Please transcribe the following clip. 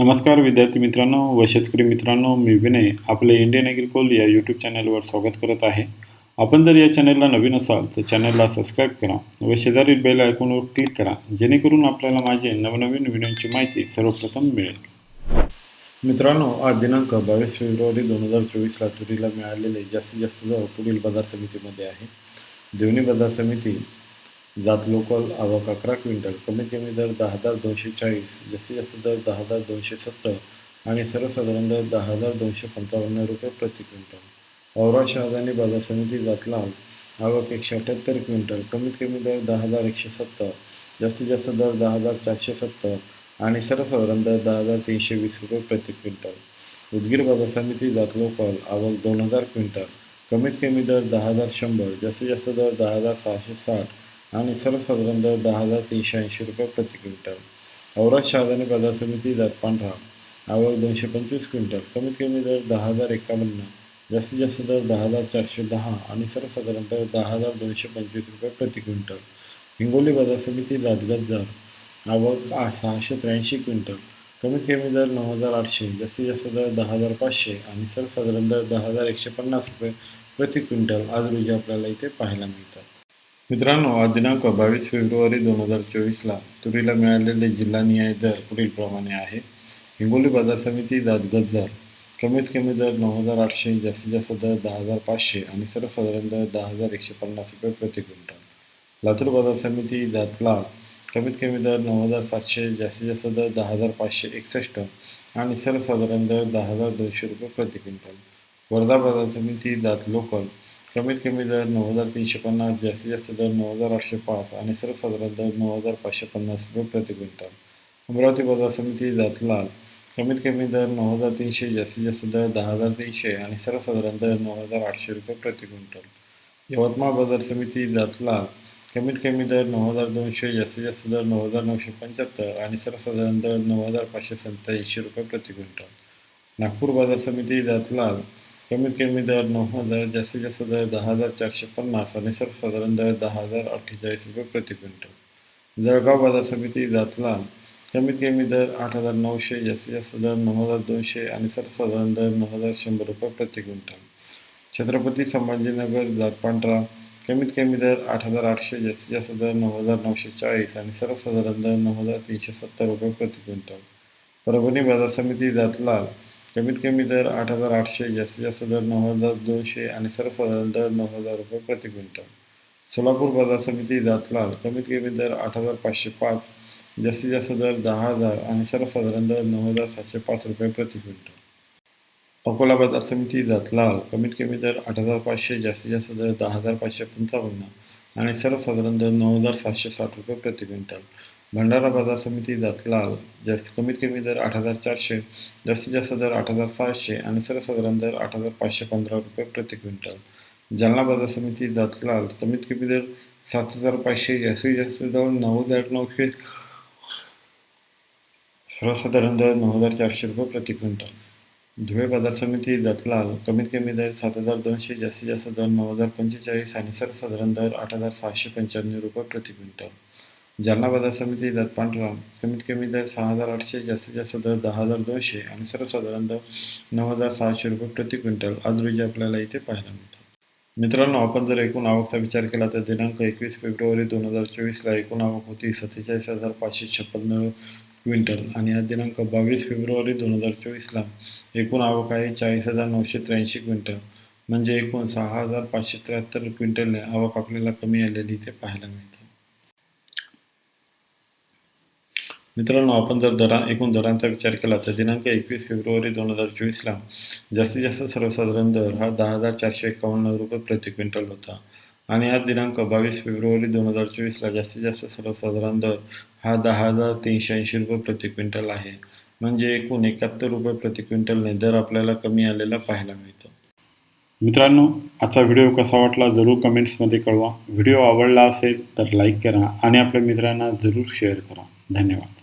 नमस्कार विद्यार्थी मित्रांनो व शेतकरी मित्रांनो मी विनय आपले इंडियन ॲग्रिकोल या यूट्यूब चॅनलवर स्वागत करत आहे. आपण जर या चॅनलला नवीन असाल तर चॅनलला सबस्क्राईब करा व शेजारील बेल आयकॉनवर क्लिक करा जेणेकरून आपल्याला माझे नवनवीन व्हिडिओची माहिती सर्वप्रथम मिळेल. मित्रांनो आज दिनांक बावीस फेब्रुवारी दोन हजार चोवीसला तुरीला मिळालेले जास्तीत जास्त दर पुढील बाजार समितीमध्ये आहे. देवणी बाजार समिती जात लोकल आवक अकरा क्विंटल कमीत कमी दर दहा हजार दोनशे चाळीस जास्तीत जास्त दर दहा हजार दोनशे सत्तर आणि सर्वसाधारण दर दहा हजार दोनशे पंचावन्न रुपये प्रति क्विंटल. औरा शहादानी बाजार समिती जात लाल आवक एकशे अठ्ठ्याहत्तर क्विंटल कमीत कमी दर दहा हजार एकशे सत्तर जास्तीत जास्त दर दहा हजार चारशे सत्तर आणि सर्वसाधारण दर दहा हजार तीनशे वीस रुपये प्रति क्विंटल. उदगीर बाजार समिती जात लोकल आवक दोन हजार क्विंटल कमीत कमी दर दहा हजार शंभर जास्तीत जास्त दर दहा हजार सहाशे साठ आणि सर्वसाधारण दर दहा हजार तीनशे ऐंशी रुपये प्रति क्विंटल. औरत शहादानी बाजार समिती जात पांढरा. आवक दोनशे पंचवीस क्विंटल. कमीत कमी दर दहा हजार एकावन्न. जास्तीत जास्त दर दहा हजार चारशे दहा. आणि सर्वसाधारण दर दहा हजार दोनशे पंचवीस रुपये प्रति क्विंटल. हिंगोली बाजार समिती जात दर. आवक सहाशे त्र्याऐंशी क्विंटल. कमीत कमी दर नऊ हजार आठशे. जास्तीत जास्त दर दहा हजार पाचशे. आणि सर्वसाधारण दर दहा हजार एकशे पन्नास रुपये प्रति क्विंटल आज रोजी आपल्याला इथे पाहायला मिळतात. मित्रांनो आज दिनांक बावीस फेब्रुवारी दोन हजार चोवीसला तुरीला मिळालेले जिल्हानिहाय दर पुढीलप्रमाणे आहे. हिंगोली बाजार समिती दादगत दर कमीत कमी दर नऊ हजार आठशे जास्तीत जास्त दर दहा हजार पाचशे आणि सर्वसाधारण दर दहा हजार एकशे पन्नास रुपये प्रति क्विंटल. लातूर बाजार समिती दातला कमीत कमी दर नऊ हजार सातशे जास्तीत जास्त दर दहा हजार पाचशे एकसष्ट आणि सर्वसाधारण दर दहा हजार दोनशे रुपये प्रति क्विंटल. वर्धा बाजार समिती दात लोकल कमीत कमी दर नऊ हजार तीनशे पन्नास जास्तीत जास्त दर नऊ हजार आठशे पाच आणि सर्वसाधारण दर नऊ हजार पाचशे पन्नास रुपये प्रति क्विंटल. अमरावती बाजार समिती जात लाल कमीत कमी दर नऊ हजार तीनशे जास्तीत जास्त दर दहा हजार तीनशे आणि सर्वसाधारण दर नऊ हजार आठशे रुपये प्रति क्विंटल. यवतमाळ बाजार समिती जात लाल कमीत कमी दर नऊ हजार दोनशे जास्तीत जास्त दर नऊ हजार नऊशे पंच्याहत्तर आणि सर्वसाधारण दर नऊ हजार पाचशे सत्त्याऐंशी रुपये प्रति क्विंटल. नागपूर बाजार समिती जात लाल कमीत कमी दर नऊ हजार जास्तीत जास्त दर दहा हजार चारशे पन्नास आणि सर्वसाधारण दर दहा हजार अठ्ठेचाळीस रुपये प्रति क्विंटल. जळगाव बाजार समिती जातला कमीत कमी दर आठ हजार नऊशे जास्तीत जास्त दर नऊ हजार दोनशे आणि सर्वसाधारण दर नऊ हजार शंभर रुपये प्रति क्विंटल. छत्रपती संभाजीनगर जात पांढरा कमीत कमी दर आठ हजार आठशे जास्तीत जास्त दर नऊ हजार नऊशे चाळीस आणि सर्वसाधारण दर नऊ हजार तीनशे सत्तर रुपये प्रति क्विंटल. परभणी बाजार समिती जातलाल कमीत कमी दर आठ हजार आठशे जास्तीत जास्त दर नऊ हजार दोनशे आणि सर्वसाधारण दर नऊ हजार रुपये प्रति क्विंटल. सोलापूर बाजार समिती जातलाल कमीत कमी दर आठ हजार पाचशे पाच जास्तीत जास्त दर दहा हजार आणि सर्वसाधारण दर नऊ हजार सातशे पाच रुपये प्रति क्विंटल. अकोला बाजार समिती जातलाल कमीत कमी दर आठ हजार पाचशे जास्तीत जास्त दर दहा हजार पाचशे पंचावन्न आणि सर्वसाधारण दर नऊ हजार सातशे साठ रुपये प्रति क्विंटल. भंडारा बाजार समिती जातलाल जास्त कमीत कमी दर आठ हजार चारशे जास्तीत जास्त दर आठ हजार सहाशे आणि सर्वसाधारण दर आठ हजार पाचशे पंधरा रुपये प्रति क्विंटल. जालना बाजार समिती जातलाल कमीत कमी दर सात हजार पाचशे जास्तीत जास्त दर नऊ हजार नऊशे सर्वसाधारण दर नऊ हजार चारशे रुपये प्रति क्विंटल. धुळे बाजार समिती दतलाल कमीत कमी दर सात हजार दोनशे जास्तीत जास्त दर नऊ हजार पंचेचाळीस आणि सर्वसाधारण दर आठ हजार सहाशे पंच्याण्णव रुपये प्रति क्विंटल. जालना बाजार समिती दर पांढरा कमीत कमी दर सहा हजार आठशे जास्तीत जास्त दर दहा हजार दोनशे आणि सर्वसाधारण दर नऊ हजार सहाशे रुपये प्रति क्विंटल. आज रोजी आपल्याला इथे पाहायला मिळतो. मित्रांनो आपण जर एकूण आवकचा विचार केला तर दिनांक एकवीस फेब्रुवारी दोन हजार चोवीसला एकूण आवक होती सत्तेचाळीस हजार पाचशे छप्पन्न क्विंटल आणि आज दिनांक बावीस फेब्रुवारी दोन हजार चोवीसला एकूण आवक आहे चाळीस हजार नऊशे त्र्याऐंशी क्विंटल. म्हणजे एकूण सहा हजार पाचशे त्र्याहत्तर क्विंटलने आवक आपल्याला कमी आलेली इथे पाहायला मिळते. मित्रांनो आपण जर दरा एकूण दरांचा विचार केला तर दिनांक एकवीस फेब्रुवारी दोन हजार चोवीसला जास्तीत जास्त सर्वसाधारण दर हा दहा हजार चारशे एकावन्न रुपये प्रति क्विंटल होता. आणि आज दिनांक बावीस फेब्रुवारी दोन हजार चोवीसला जास्तीत जास्त सर्वसाधारण दर हा दहा हजार तीनशे ऐंशी रुपये प्रति क्विंटल आहे. म्हणजे एकूण एकाहत्तर रुपये प्रति क्विंटलने दर आपल्याला कमी आलेला पाहायला मिळतो. मित्रांनो आजचा व्हिडिओ कसा वाटला जरूर कमेंट्समध्ये कळवा. व्हिडिओ आवडला असेल तर लाईक करा आणि आपल्या मित्रांना जरूर शेअर करा. धन्यवाद.